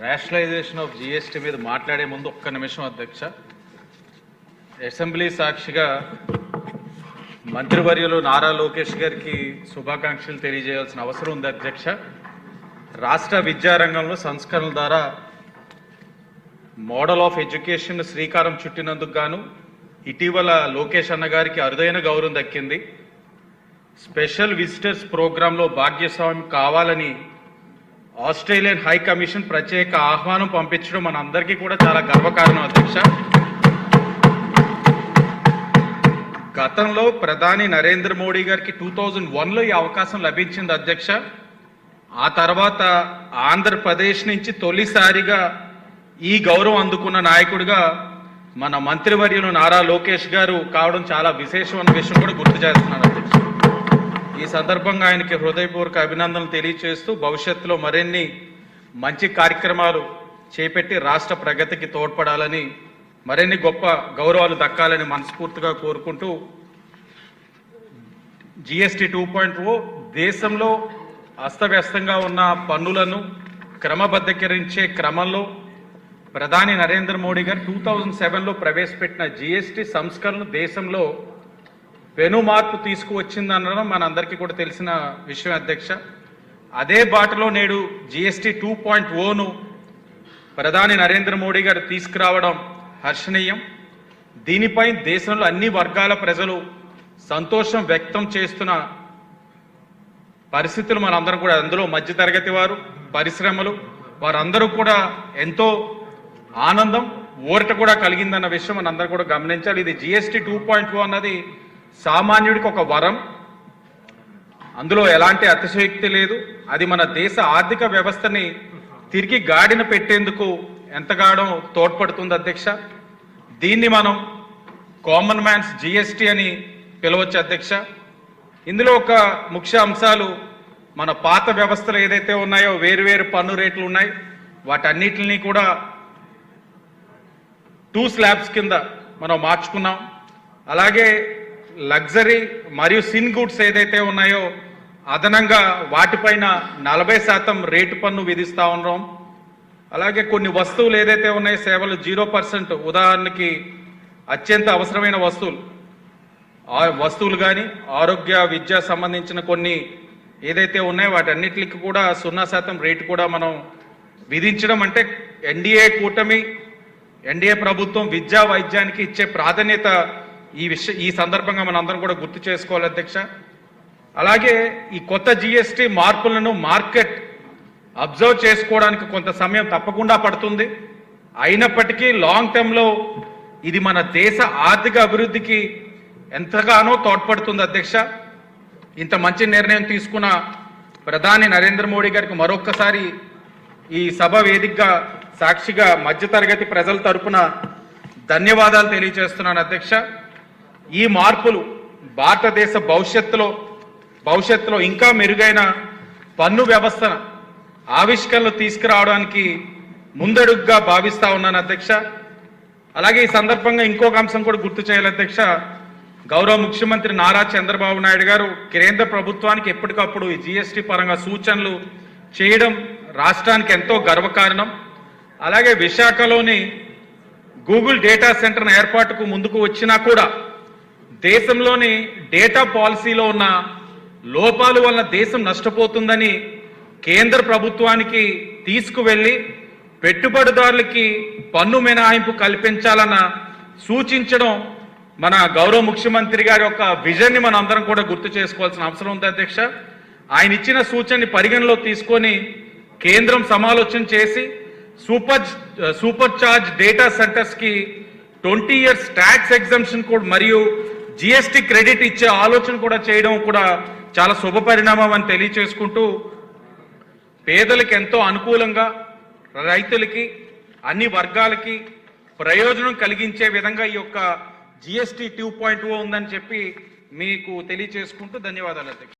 Rationalization of GST మీద మాట్లాడే ముందు ఒక్క నిమిషం అధ్యక్ష. అసెంబ్లీ సాక్షిగా మంత్రివర్యులు నారా లోకేష్ గారికి శుభాకాంక్షలు తెలియజేయాల్సిన అవసరం ఉంది అధ్యక్ష. రాష్ట్ర విద్యారంగంలో సంస్కరణల ద్వారా మోడల్ ఆఫ్ ఎడ్యుకేషన్ శ్రీకారం చుట్టినందుకు గాను ఇటీవల లోకేష్ అన్న గారికి అరుదైన గౌరవం దక్కింది. స్పెషల్ విజిటర్స్ ప్రోగ్రాంలో భాగ్యస్వామి కావాలని ఆస్ట్రేలియన్ హై కమిషన్ ప్రత్యేక ఆహ్వానం పంపించడం మన అందరికీ కూడా చాలా గర్వకారణం అధ్యక్ష. గతంలో ప్రధాని నరేంద్ర మోడీ గారికి టూ థౌజండ్ వన్లో ఈ అవకాశం లభించింది అధ్యక్ష. ఆ తర్వాత ఆంధ్రప్రదేశ్ నుంచి తొలిసారిగా ఈ గౌరవం అందుకున్న నాయకుడిగా మన మంత్రివర్యులు నారా లోకేష్ గారు కావడం చాలా విశేషమైన విషయం కూడా గుర్తు చేస్తున్నాను. ఈ సందర్భంగా ఆయనకి హృదయపూర్వక అభినందనలు తెలియజేస్తూ భవిష్యత్తులో మరిన్ని మంచి కార్యక్రమాలు చేపట్టి రాష్ట్ర ప్రగతికి తోడ్పడాలని మరిన్ని గొప్ప గౌరవాలు దక్కాలని మనస్ఫూర్తిగా కోరుకుంటూ జిఎస్టి టూ పాయింట్ ఓ దేశంలో అస్తవ్యస్తంగా ఉన్న పన్నులను క్రమబద్ధీకరించే క్రమంలో ప్రధాని నరేంద్ర మోడీ గారు టూ థౌజండ్ సెవెన్లో ప్రవేశపెట్టిన జిఎస్టీ సంస్కరణ దేశంలో పెను మార్పు తీసుకువచ్చిందనడం మనందరికీ కూడా తెలిసిన విషయం అధ్యక్ష. అదే బాటలో నేడు జిఎస్టీ టూ పాయింట్ ఓను ప్రధాని నరేంద్ర మోడీ గారు తీసుకురావడం హర్షణీయం. దీనిపై దేశంలో అన్ని వర్గాల ప్రజలు సంతోషం వ్యక్తం చేస్తున్న పరిస్థితులు మనందరం కూడా అందులో మధ్యతరగతి వారు పరిశ్రమలు వారందరూ కూడా ఎంతో ఆనందం ఊరట కూడా కలిగిందన్న విషయం మనందరం కూడా గమనించాలి. ఇది జిఎస్టి టూ పాయింట్ అన్నది సామాన్యుడికి ఒక వరం. అందులో ఎలాంటి అతిశయోక్తి లేదు. అది మన దేశ ఆర్థిక వ్యవస్థని తిరిగి గాడిన పెట్టేందుకు ఎంతగానో తోడ్పడుతుంది అధ్యక్ష. దీన్ని మనం కామన్ మ్యాన్స్ జిఎస్టి అని పిలవచ్చు అధ్యక్ష. ఇందులో ఒక ముఖ్య అంశాలు మన పాత వ్యవస్థలు ఏదైతే ఉన్నాయో వేరువేరు పన్ను రేట్లు ఉన్నాయి. వాటన్నిటిని కూడా టూ స్లాబ్స్ కింద మనం మార్చుకున్నాం. అలాగే లగ్జరీ మరియు సిన్ గుడ్స్ ఏదైతే ఉన్నాయో అదనంగా వాటిపైన నలభై శాతం రేటు పన్ను విధిస్తా ఉన్నాం. అలాగే కొన్ని వస్తువులు ఏదైతే ఉన్నాయో సేవలు జీరో పర్సెంట్ ఉదాహరణకి అత్యంత అవసరమైన వస్తువులు. ఆ వస్తువులు కానీ ఆరోగ్య విద్య సంబంధించిన కొన్ని ఏదైతే ఉన్నాయో వాటన్నిటికి కూడా సున్నా శాతం రేటు కూడా మనం విధించడం అంటే ఎన్డీఏ కూటమి ఎన్డీఏ ప్రభుత్వం విద్యా వైద్యానికి ఇచ్చే ప్రాధాన్యత ఈ విషయ ఈ సందర్భంగా మనం అందరం కూడా గుర్తు చేసుకోవాలి అధ్యక్ష. అలాగే ఈ కొత్త జిఎస్టి మార్పులను మార్కెట్ అబ్జర్వ్ చేసుకోవడానికి కొంత సమయం తప్పకుండా పడుతుంది. అయినప్పటికీ లాంగ్ టర్మ్లో ఇది మన దేశ ఆర్థిక అభివృద్ధికి ఎంతగానో తోడ్పడుతుంది అధ్యక్ష. ఇంత మంచి నిర్ణయం తీసుకున్న ప్రధాని నరేంద్ర మోడీ గారికి మరొక్కసారి ఈ సభ వేదికగా సాక్షిగా మధ్యతరగతి ప్రజల తరపున ధన్యవాదాలు తెలియజేస్తున్నాను అధ్యక్ష. ఈ మార్పులు భారతదేశ భవిష్యత్తులో భవిష్యత్తులో ఇంకా మెరుగైన పన్ను వ్యవస్థను ఆవిష్కరణలు తీసుకురావడానికి ముందడుగ్గా భావిస్తా ఉన్నాను అధ్యక్ష. అలాగే ఈ సందర్భంగా ఇంకొక అంశం కూడా గుర్తు చేయాలి అధ్యక్ష. గౌరవ ముఖ్యమంత్రి నారా చంద్రబాబు నాయుడు గారు కేంద్ర ప్రభుత్వానికి ఎప్పటికప్పుడు ఈ జిఎస్టీ పరంగా సూచనలు చేయడం రాష్ట్రానికి ఎంతో గర్వకారణం. అలాగే విశాఖలోని గూగుల్ డేటా సెంటర్ ఏర్పాటుకు ముందుకు వచ్చినా కూడా దేశంలోని డేటా పాలసీలో ఉన్న లోపాలు వలన దేశం నష్టపోతుందని కేంద్ర ప్రభుత్వానికి తీసుకువెళ్ళి పెట్టుబడిదారులకి పన్ను మినహాయింపు కల్పించాలన్న సూచించడం మన గౌరవ ముఖ్యమంత్రి గారి యొక్క విజన్ని మనం అందరం కూడా గుర్తు చేసుకోవాల్సిన అవసరం ఉంది అధ్యక్ష. ఆయన ఇచ్చిన సూచనని పరిగణలో తీసుకొని కేంద్రం సమాలోచన చేసి సూపర్ సూపర్ చార్జ్ డేటా సెంటర్స్కి ట్వంటీ ఇయర్స్ ట్యాక్స్ ఎగ్జామ్షన్ కూడా మరియు జిఎస్టి క్రెడిట్ ఇచ్చే ఆలోచన కూడా చేయడం కూడా చాలా శుభ పరిణామం అని తెలియచేసుకుంటూ పేదలకు ఎంతో అనుకూలంగా రైతులకి అన్ని వర్గాలకి ప్రయోజనం కలిగించే విధంగా ఈ యొక్క జిఎస్టి టూ పాయింట్ ఓ ఉందని చెప్పి మీకు తెలియచేసుకుంటూ ధన్యవాదాలు అధ్యక్ష.